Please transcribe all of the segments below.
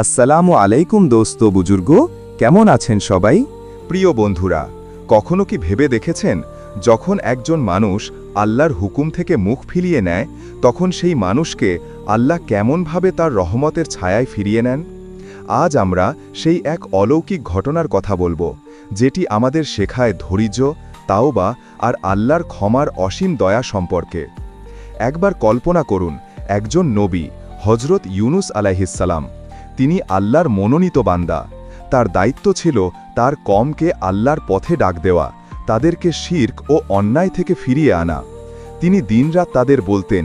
আসসালামু আলাইকুম দোস্ত বুজুর্গ, কেমন আছেন সবাই? প্রিয় বন্ধুরা, কখনো কি ভেবে দেখেছেন, যখন একজন মানুষ আল্লাহর হুকুম থেকে মুখ ফিরিয়ে নেয়, তখন সেই মানুষকে আল্লাহ কেমনভাবে তার রহমতের ছায়ায় ফিরিয়ে নেন? আজ আমরা সেই এক অলৌকিক ঘটনার কথা বলব, যেটি আমাদের শেখায় ধৈর্য, তাওবা আর আল্লাহর ক্ষমার অসীম দয়া সম্পর্কে। একবার কল্পনা করুন, একজন নবী হজরত ইউনুস আলাইহিসাল্লাম তিনি আল্লাহর মনোনীত বান্দা। তার দায়িত্ব ছিল তার কমকে আল্লাহর পথে ডাক দেওয়া, তাদেরকে শির্ক ও অন্যায় থেকে ফিরিয়ে আনা। তিনি দিনরাত তাদের বলতেন,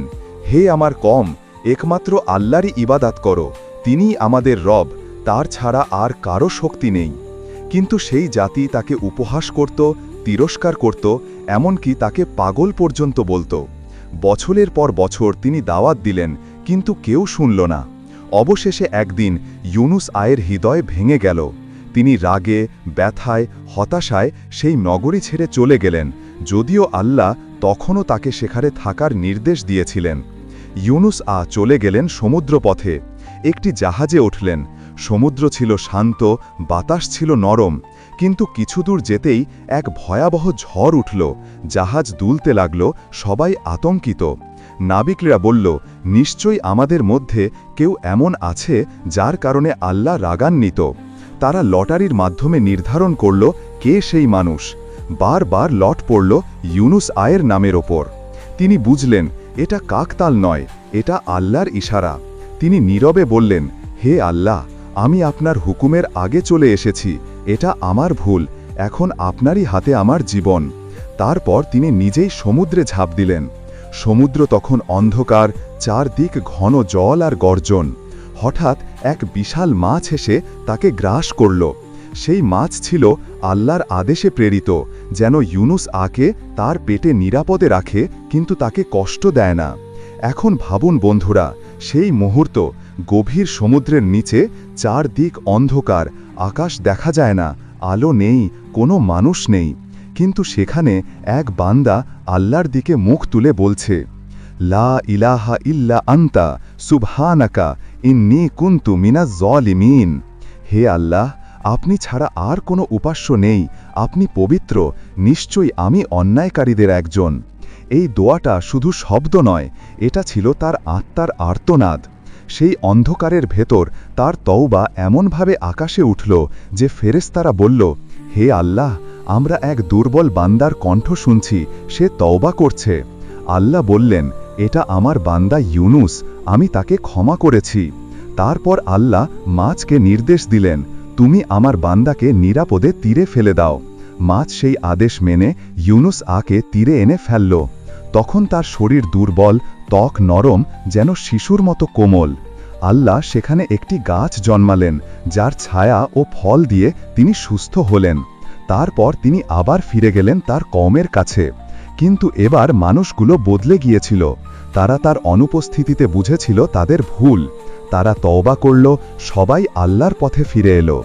হে আমার কম, একমাত্র আল্লাহরই ইবাদাত করো, তিনিই আমাদের রব, তার ছাড়া আর কারও শক্তি নেই। কিন্তু সেই জাতি তাকে উপহাস করত, তিরস্কার করত, এমনকি তাকে পাগল পর্যন্ত বলত। বছরের পর বছর তিনি দাওয়াত দিলেন, কিন্তু কেউ শুনল না। অবশেষে একদিন ইউনুস আয়ের হৃদয় ভেঙে গেল। তিনি রাগে, ব্যথায়, হতাশায় সেই নগরী ছেড়ে চলে গেলেন, যদিও আল্লাহ তখনও তাকে সেখানে থাকার নির্দেশ দিয়েছিলেন। ইউনুস আ চলে গেলেন সমুদ্রপথে। একটি জাহাজে উঠলেন সমুদ্র ছিল শান্ত, বাতাস ছিল নরম, কিন্তু কিছুদূর যেতেই এক ভয়াবহ ঝড় উঠল, জাহাজ দুলতে লাগল, সবাই আতঙ্কিত। নাবিকরা বলল, নিশ্চয়ই আমাদের মধ্যে কেউ এমন আছে যার কারণে আল্লাহ রাগান্বিত। তারা লটারির মাধ্যমে নির্ধারণ করল কে সেই মানুষ। বারবার লট পড়ল ইউনুস আয়ের নামের ওপর। তিনি বুঝলেন, এটা কাকতাল নয়, এটা আল্লাহর ইশারা। তিনি নীরবে বললেন, হে আল্লাহ আমি আপনার হুকুমের আগে চলে এসেছি, এটা আমার ভুল, এখন আপনারই হাতে আমার জীবন। তারপর তিনি নিজেই সমুদ্রে ঝাঁপ দিলেন। সমুদ্র তখন অন্ধকার, চারদিক ঘন জল আর গর্জন। হঠাৎ এক বিশাল মাছ এসে তাকে গ্রাস করল। সেই মাছ ছিল আল্লাহর আদেশে প্রেরিত, যেন ইউনুস আকে তার পেটে নিরাপদে রাখে, কিন্তু তাকে কষ্ট দেয় না। এখন ভাবুন বন্ধুরা, সেই মুহূর্ত গভীর সমুদ্রের নিচে চারদিক অন্ধকার, আকাশ দেখা যায় না, আলো নেই, কোনো মানুষ নেই। কিন্তু সেখানে এক বান্দা আল্লাহর দিকে মুখ তুলে বলছে, লা ইলাহা ইল্লা আন্তা, সুবহানাকা, ইন্নি কুন্তু মিনাজ জলিমিন। হে আল্লাহ, আপনি ছাড়া আর কোনো উপাস্য নেই, আপনি পবিত্র, নিশ্চয়ই আমি অন্যায়কারীদের একজন। এই দোয়াটা শুধু শব্দ নয়, এটা ছিল তার আত্মার আর্তনাদ। সেই অন্ধকারের ভেতর তার তওবা এমনভাবে আকাশে উঠল যে ফেরেস্তারা বলল, হে আল্লাহ, আমরা এক দুর্বল বান্দার কণ্ঠ শুনছি, সে তওবা করছে। আল্লাহ বললেন, এটা আমার বান্দা ইউনুস, আমি তাকে ক্ষমা করেছি। তারপর আল্লাহ মাছকে নির্দেশ দিলেন, তুমি আমার বান্দাকে নিরাপদে তীরে ফেলে দাও। মাছ সেই আদেশ মেনে ইউনুস আকে তীরে এনে ফেলল। তখন তার শরীর দুর্বল, ত্বক নরম, যেন শিশুর মতো কোমল। আল্লাহ সেখানে একটি গাছ জন্মালেন, যার ছায়া ও ফল দিয়ে তিনি সুস্থ হলেন। তারপর তিনি আবার ফিরে গেলেন তার কমের কাছে। কিন্তু এবার মানুষগুলো বদলে গিয়েছিল। তারা তার অনুপস্থিতিতে বুঝেছিল তাদের ভুল। তারা তওবা করল, সবাই আল্লাহর পথে ফিরে এলো।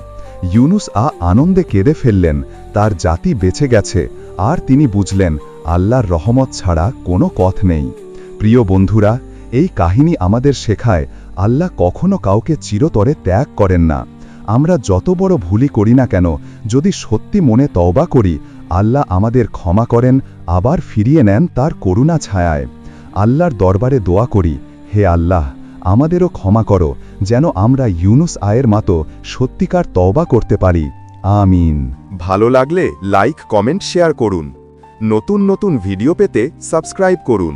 ইউনুস আ আনন্দে কেঁদে ফেললেন, তার জাতি বেঁচে গেছে, আর তিনি বুঝলেন আল্লাহর রহমত ছাড়া কোনো পথ নেই। প্রিয় বন্ধুরা, এই কাহিনী আমাদের শেখায়, আল্লাহ কখনো কাউকে চিরতরে ত্যাগ করেন না। আমরা যত বড় ভুলই করি না কেন, যদি সত্যি মনে তওবা করি, আল্লাহ আমাদের ক্ষমা করেন, আবার ফিরিয়ে নেন তার করুণা ছায়ায়। আল্লাহর দরবারে দোয়া করি, হে আল্লাহ, আমাদেরও ক্ষমা করো, যেন আমরা ইউনুস আয়ের মতো সত্যিকার তওবা করতে পারি। আমিন। ভালো লাগলে লাইক, কমেন্ট, শেয়ার করুন। নতুন নতুন ভিডিও পেতে সাবস্ক্রাইব করুন।